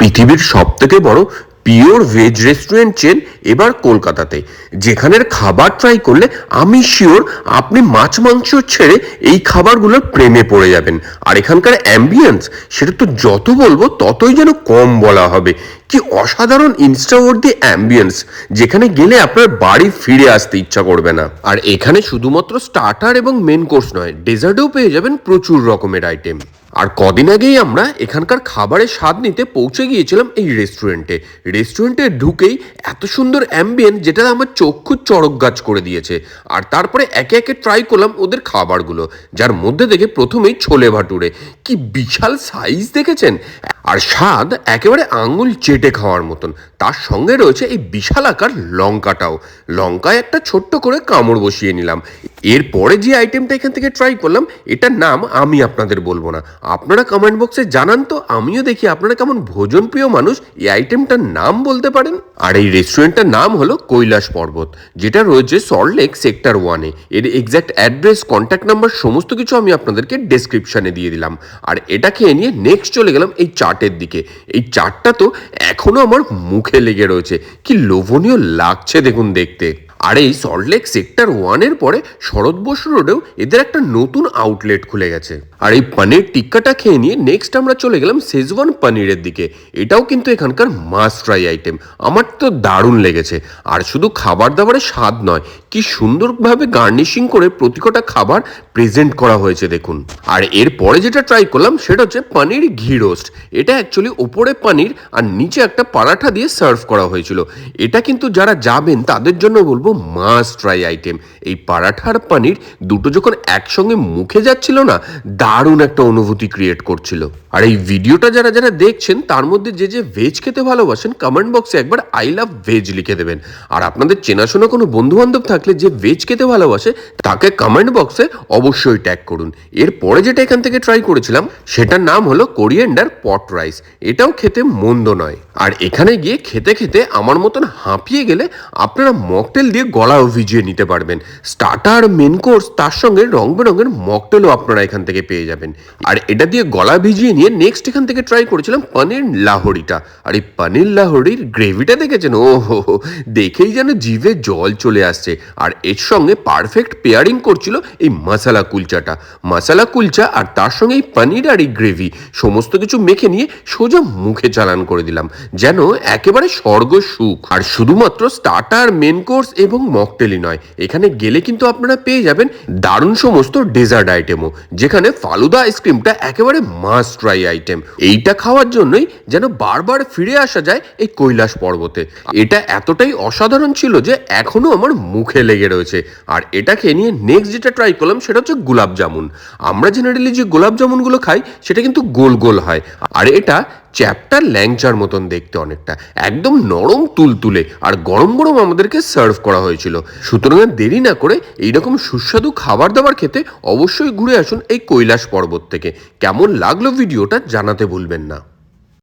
পৃথিবীর সব থেকে বড় পিওর ভেজ রেস্টুরেন্ট চেন এবার কলকাতাতে। যেখানের খাবার ট্রাই করলে আমি শিওর আপনি মাছ মাংস ছেড়ে এই খাবারগুলোর প্রেমে পড়ে যাবেন। আর এখানকার অ্যাম্বিয়েন্স সেটা তো যত বলব ততই যেন কম বলা হবে। কি অসাধারণ ইনস্টাওয়ার্দি অ্যাম্বিয়েন্স যেখানে গেলে আপনার বাড়ি ফিরে আসতে ইচ্ছা করবে না। আর এখানে শুধুমাত্র স্টার্টার এবং মেন কোর্স নয় ডেজার্টেও পেয়ে যাবেন প্রচুর রকমের আইটেম আর কদিন আগেই আমরা এখানকার খাবারের স্বাদ নিতে পৌঁছে গিয়েছিলাম এই রেস্টুরেন্টে রেস্টুরেন্টে ঢুকেই এত সুন্দর অ্যাম্বিয়েন্স যেটা আমার চক্ষু চড়ক গাছ করে দিয়েছে। আর তারপরে একে একে ট্রাই করলাম ওদের খাবারগুলো, যার মধ্যে থেকে প্রথমেই ছোলে ভাটুরে। কি বিশাল সাইজ দেখেছেন? আর স্বাদ একেবারে আঙুল চেটে খাওয়ার মতন। তার সঙ্গে রয়েছে এই বিশালাকার লঙ্কাটাও। লঙ্কায় একটা ছোট্ট করে কামড় বসিয়ে নিলাম। এরপরে যে আইটেমটা এখান থেকে ট্রাই করলাম, এটার নাম আমি আপনাদের বলব না। আপনারা কমেন্ট বক্সে জানান তো, আমিও দেখি আপনারা কেমন ভোজন প্রিয় মানুষ, এই আইটেমটার নাম বলতে পারেন? আর এই রেস্টুরেন্টটার নাম হলো কৈলাস পর্বত, যেটা রয়েছে সল্টলেক সেক্টর ওয়ানে এর এক্স্যাক্ট অ্যাড্রেস কন্ট্যাক্ট নাম্বার সমস্ত কিছু আমি আপনাদেরকে ডেসক্রিপশানে দিয়ে দিলাম। আর এটা খেয়ে নিয়ে নেক্সট চলে গেলাম এই চাটের দিকে। এই চাটটা তো এখনও আমার মুখে লেগে রয়েছে। কি লোভনীয় লাগছে দেখুন দেখতে। আর এই সল্টলেক সেক্টর ওয়ানের পরে শরৎ বসু রোডেও এদের একটা নতুন আউটলেট খুলে গেছে। আর এই পনির টিক্কাটা খেয়ে নিয়ে নেক্সট আমরা চলে গেলাম শেজওয়ান পনিরের দিকে। এটাও কিন্তু এখানকার মাস্ট ট্রাই আইটেম আমার তো দারুণ লেগেছে। আর শুধু খাবার দাবারের স্বাদ নয়, কি সুন্দরভাবে গার্নিশিং করে প্রতিকটা খাবার প্রেজেন্ট করা হয়েছে দেখুন। আর এরপরে যেটা ট্রাই করলাম সেটা হচ্ছে পনির ঘি রোস্ট এটা অ্যাকচুয়ালি ওপরে পনির আর নিচে একটা পরাঠা দিয়ে সার্ভ করা হয়েছিল। এটা কিন্তু যারা যাবেন তাদের জন্য বলব মাস্ট ট্রাই আইটেম এই পরাঠার পনির দুটো যখন একসঙ্গে মুখে যাচ্ছিল না, দারুণ একটা অনুভূতি ক্রিয়েট করছিল। আর এই ভিডিওটা যারা যারা দেখছেন, তার মধ্যে যে যে ভেজ খেতে ভালোবাসেন কমেন্ট বক্সে একবার আই লাভ ভেজ লিখে দেবেন। আর আপনাদের চেনাশোনা কোনো বন্ধু বান্ধব থাকলে যে ভেজ খেতে ভালোবাসে, তাকে কমেন্ট বক্সে অবশ্যই ট্যাগ করুন। এরপরে যেটা এখান থেকে ট্রাই করেছিলাম, সেটার নাম হলো কোরিয়েন্ডার পট রাইস এটাও খেতে মন্দ নয়। আর এখানে গিয়ে খেতে খেতে আমার মতন হাঁপিয়ে গেলে আপনারা মকটেল দিয়ে গলাও ভিজিয়ে নিতে পারবেন। স্টার্টার মেন কোর্স তার সঙ্গে রং বেরঙের মকটেলও আপনারা এখান থেকে পেয়ে যাবেন। আর এটা দিয়ে গলা ভিজিয়ে নিয়ে নেক্সট এখান থেকে ট্রাই করেছিলাম পনির লাহোরিটা। আর এই পনির লাহোরির গ্রেভিটা দেখেছেন? ও দেখেই যেন জিভে জল চলে আসছে। আর এর সঙ্গে পারফেক্ট পেয়ারিং করছিল এই মশালা কুলচাটা মশালা কুলচা আর তার সঙ্গে এই পনির আর এই গ্রেভি সমস্ত কিছু মেখে নিয়ে সোজা মুখে চালান করে দিলাম। যেন একেবারে স্বর্গ সুখ। আর শুধুমাত্র স্টার্টার মেন কোর্স এবং মকটেলই নয়। এখানে গেলে কিন্তু আপনারা পেয়ে যাবেন দারুণ সমস্ত ডেজার্ট আইটেমও, যেখানে ফালুদা আইসক্রিমটা একেবারে মাস্ট ট্রাই আইটেম এইটা খাওয়ার জন্যই যেন বারবার ফিরে আসা যায় এই কৈলাস পর্বতে। এটা এতটাই অসাধারণ ছিল যে এখনও আমার মুখে লেগে রয়েছে। আর এটা খেয়ে নিয়ে নেক্সট যেটা ট্রাই করলাম সেটা হচ্ছে গোলাপ জামুন। আমরা জেনারেলি যে গোলাপ জামুনগুলো খাই, সেটা কিন্তু গোল গোল হয়। আর এটা চ্যাপটার ল্যাংচার মতন দেখতে অনেকটা। একদম নরম তুলতুলে আর গরম গরম আমাদেরকে সার্ভ করা হয়েছিল। সুতরাং দেরি না করে এইরকম সুস্বাদু খাবার দাবার খেতে অবশ্যই ঘুরে আসুন এই কৈলাস পর্বত থেকে। কেমন লাগল ভিডিওটা জানাতে ভুলবেন না।